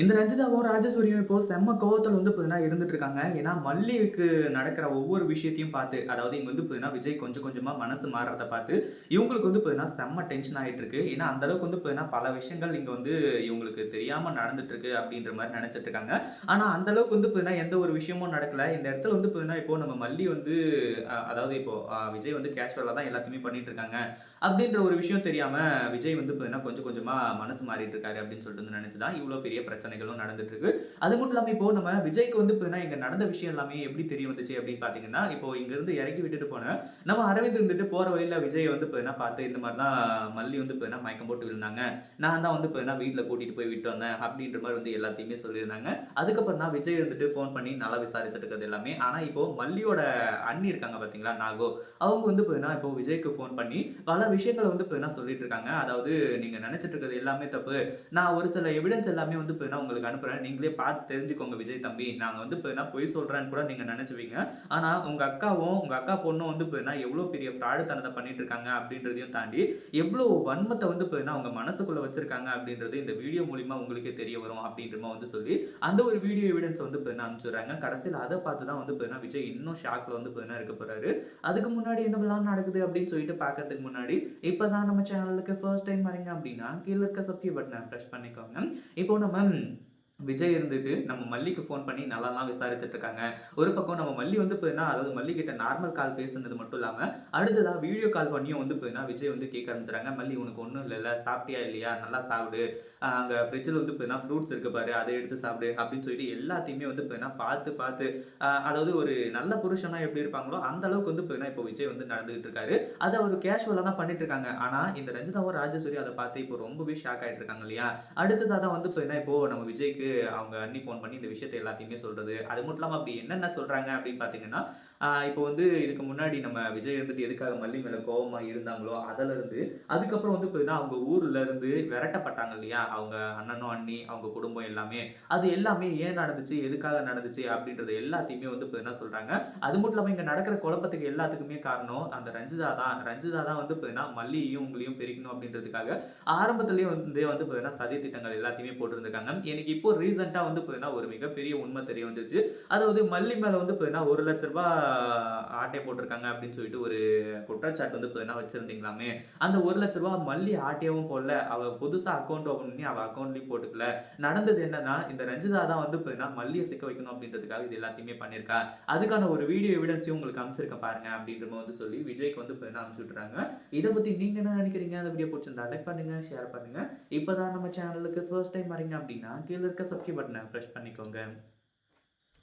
இந்த ரஞ்சிதாவும் ராஜசூரியும் இப்போ செம்ம கோவத்தில் வந்து புதுனா இருந்துட்டு இருக்காங்க. ஏன்னா மல்லிகைக்கு நடக்கிற ஒவ்வொரு விஷயத்தையும் பார்த்து அதாவது இங்க வந்து பார்த்தீங்கன்னா விஜய் கொஞ்சம் கொஞ்சமா மனசு மாறுறத பார்த்து இவங்களுக்கு வந்து புதுனா செம்ம டென்ஷன் ஆயிட்டு இருக்கு. ஏன்னா அந்த அளவுக்கு வந்து புதுனா பல விஷயங்கள் இங்க வந்து இவங்களுக்கு தெரியாம நடந்துட்டு இருக்கு அப்படின்ற மாதிரி நினைச்சிட்டு இருக்காங்க. ஆனா அந்த அளவுக்கு வந்து புதுனா எந்த ஒரு விஷயமும் நடக்கல. இந்த இடத்துல வந்து பார்த்தீங்கன்னா இப்போ நம்ம மல்லி வந்து அதாவது இப்போ விஜய் வந்து கேஷுவலா தான் எல்லாத்தையுமே பண்ணிட்டு இருக்காங்க. அப்படின்ற ஒரு விஷயம் தெரியாம விஜய் வந்து பார்த்தீங்கன்னா கொஞ்சம் கொஞ்சமா மனசு மாறிட்டு இருக்காரு அப்படின்னு சொல்லிட்டு வந்து நினைச்சுதான் இவ்வளவு பெரிய பிரச்சனை பிரச்சனைகளும் நடந்துட்டு இருக்கு அது மட்டும் இல்லாம இப்போ நம்ம விஜய்க்கு வந்து இப்போ இங்க நடந்த விஷயம் எல்லாமே எப்படி தெரிய வந்துச்சு அப்படின்னு பாத்தீங்கன்னா இப்போ இங்க இருந்து இறக்கி விட்டுட்டு போனேன் நம்ம அரவிந்த் இருந்துட்டு போற வழியில விஜய் வந்து பார்த்தீங்கன்னா பார்த்து இந்த மாதிரி தான் மல்லி வந்து இப்போ மயக்கம் போட்டு விழுந்தாங்க. நான் தான் வந்து இப்போ வீட்டில் கூட்டிட்டு போய் விட்டு வந்தேன் அப்படின்ற மாதிரி வந்து எல்லாத்தையுமே சொல்லியிருந்தாங்க. அதுக்கப்புறம் தான் விஜய் இருந்துட்டு ஃபோன் பண்ணி நல்லா விசாரிச்சுட்டு இருக்கிறது எல்லாமே. ஆனா இப்போ மல்லியோட அண்ணி இருக்காங்க பாத்தீங்களா நாகோ. அவங்க வந்து பார்த்தீங்கன்னா இப்போ விஜய்க்கு ஃபோன் பண்ணி பல விஷயங்களை வந்து பார்த்தீங்கன்னா சொல்லிட்டு இருக்காங்க அதாவது நீங்க நினைச்சிட்டு இருக்கிறது எல்லாமே தப்பு. நான் ஒரு சில எவிடன்ஸ் எல்லாமே வந்து பார்த்தீங்கன்னா உங்களுக்கு அனுப்புகிறேன் நீங்களே பார்த்து தெரிஞ்சுக்கோங்க விஜய் தம்பி. நாங்கள் வந்து பார்த்தீங்கன்னா பொய் சொல்கிறேன்னு கூட நீங்கள் நினச்சிவிங்க. ஆனால் உங்கள் அக்காவும் உங்கள் அக்கா பொண்ணும் வந்து பார்த்தீங்கன்னா எவ்வளோ பெரிய ஃப்ராடுத்தனத்தை பண்ணிட்டு இருக்காங்க அப்படின்றதையும் தாண்டி எவ்வளோ வன்மத்தை வந்து பார்த்தீங்கன்னா அவங்க மனசுக்குள்ளே வச்சுருக்காங்க அப்படின்றது இந்த வீடியோ மூலிமா உங்களுக்கே தெரிய வரும் அப்படின்றமா வந்து சொல்லி அந்த ஒரு வீடியோ எவிடன்ஸ் வந்து பார்த்தீங்கன்னா அனுப்பிச்சுடுறாங்க. கடைசியில் அதை பார்த்து தான் வந்து பார்த்தீங்கன்னா விஜய் இன்னும் ஷாக்ல வந்து பார்த்தீங்கன்னா இருக்க போகிறாரு அதுக்கு முன்னாடி என்னவெல்லாம் நடக்குது அப்படின்னு சொல்லிட்டு பார்க்கறதுக்கு முன்னாடி இப்போ தான் நம்ம சேனலுக்கு ஃபர்ஸ்ட் டைம் வரீங்க அப்படின்னா கீழே இருக்க சப்ஸ்கிரைப் பட்டனை ப்ரெஸ் பண்ணிக்கோங்க. இப்போ நம்ம in. விஜய் இருந்துட்டு நம்ம மல்லிக்கு ஃபோன் பண்ணி நல்லாலாம் விசாரிச்சுட்டு இருக்காங்க ஒரு பக்கம் நம்ம மல்லி வந்து போயினா அதாவது மல்லிகிட்ட நார்மல் கால் பேசுனது மட்டும் இல்லாமல் அடுத்ததாக வீடியோ கால் பண்ணியும் வந்து போயினா விஜய் வந்து கேட்க ஆரம்பிச்சுறாங்க மல்லி உனக்கு ஒன்றும் இல்லைல்ல சாப்பிட்டியா இல்லையா? நல்லா சாப்பிடு. அங்கே ஃப்ரிட்ஜில் வந்து போயினா ஃப்ரூட்ஸ் இருக்கு பாரு அதை எடுத்து சாப்பிடு அப்படின்னு சொல்லிட்டு எல்லாத்தையுமே வந்து போயினா பார்த்து பார்த்து அதாவது ஒரு நல்ல புருஷனா எப்படி இருப்பாங்களோ அந்த அளவுக்கு வந்து போயினா இப்போ விஜய் வந்து நடந்துகிட்டு இருக்காரு அதை அவர் கேஷுவலாக தான் பண்ணிட்டு இருக்காங்க ஆனால் இந்த ரஞ்சிதாவும் ராஜேஸ்வரி அதை பார்த்து இப்போ ரொம்பவே ஷாக் ஆகிட்டு இருக்காங்க இல்லையா? அடுத்ததாக தான் வந்து போயினா இப்போ நம்ம விஜய்க்கு அவங்க அண்ணி ஃபோன் பண்ணி இந்த விஷயத்தை எல்லாத்தையுமே சொல்கிறது அது மட்டும் இல்லாமல் அப்படி என்னென்ன சொல்கிறாங்க அப்படின்னு பார்த்தீங்கன்னா இப்போ வந்து இதுக்கு முன்னாடி நம்ம விஜய் இருந்துட்டு எதுக்காக மல்லி மேலே கோபமாக இருந்தாங்களோ அதில் இருந்து அதுக்கப்புறம் வந்து பார்த்தீங்கன்னா அவங்க ஊர்ல இருந்து விரட்டப்பட்டாங்க இல்லையா? அவங்க அண்ணனும் அண்ணி அவங்க குடும்பம் எல்லாமே. அது எல்லாமே ஏன் நடந்துச்சு? எதுக்காக நடந்துச்சு? அப்படின்றது எல்லாத்தையுமே வந்து பார்த்தீங்கன்னா என்ன சொல்றாங்க. அது மட்டும் இல்லாமல் இங்கே நடக்கிற குழப்பத்துக்கு எல்லாத்துக்குமே காரணம் அந்த ரஞ்சிதா தான். ரஞ்சிதா தான் வந்து பார்த்தீங்கன்னா மல்லியையும் உங்களையும் பிரிக்கணும் அப்படின்றதுக்காக ஆரம்பத்துலேயே வந்து வந்து பார்த்தீங்கன்னா சதி திட்டங்கள் எல்லாத்தையுமே போட்டுருந்துருக்காங்க. எனக்கு இப்போ ரீசெண்டாக வந்து பார்த்தீங்கன்னா ஒரு மிகப்பெரிய உண்மை தெரிய வந்துச்சு. அதாவது மல்லி மேலே வந்து பார்த்தீங்கன்னா ஒரு லட்ச ரூபாய் ஆட்டை போட்டிருக்காங்க அப்படின்னு சொல்லிட்டு ஒரு குற்றச்சாட்டு வந்து பார்த்தீங்கன்னா வச்சிருந்தீங்களாமே? அந்த ஒரு லட்ச ரூபா மல்லி ஆட்டையவும் போடல. அவ புதுசாக அக்கௌண்ட் ஓப்பன் பண்ணி அவள் அக்கௌண்ட்லேயும் போட்டுக்கல. நடந்தது என்னன்னா இந்த ரஞ்சிதா தான் வந்து பார்த்தீங்கன்னா மல்லியை சிக்க வைக்கணும் அப்படின்றதுக்காக இது எல்லாத்தையுமே பண்ணியிருக்கா. அதுக்கான ஒரு வீடியோ எவிடன்ஸையும் உங்களுக்கு அனுப்பிச்சிருக்க பாருங்க அப்படின்ற வந்து சொல்லி விஜய்க்கு வந்து பார்த்தீங்கன்னா அனுப்பிச்சுட்றாங்க இதை பற்றி நீங்கள் என்ன நினைக்கிறீங்க? அந்த வீடியோ பிடிச்சிருந்தா லைக் பண்ணுங்க ஷேர் பண்ணுங்க. இப்பதான் நம்ம சேனலுக்கு ஃபர்ஸ்ட் டைம் வரீங்க அப்படின்னா கீழே இருக்க சப்ஸ்கிரைப் பட்டனை ப்ரெஸ் பண்ணிக்கோங்க.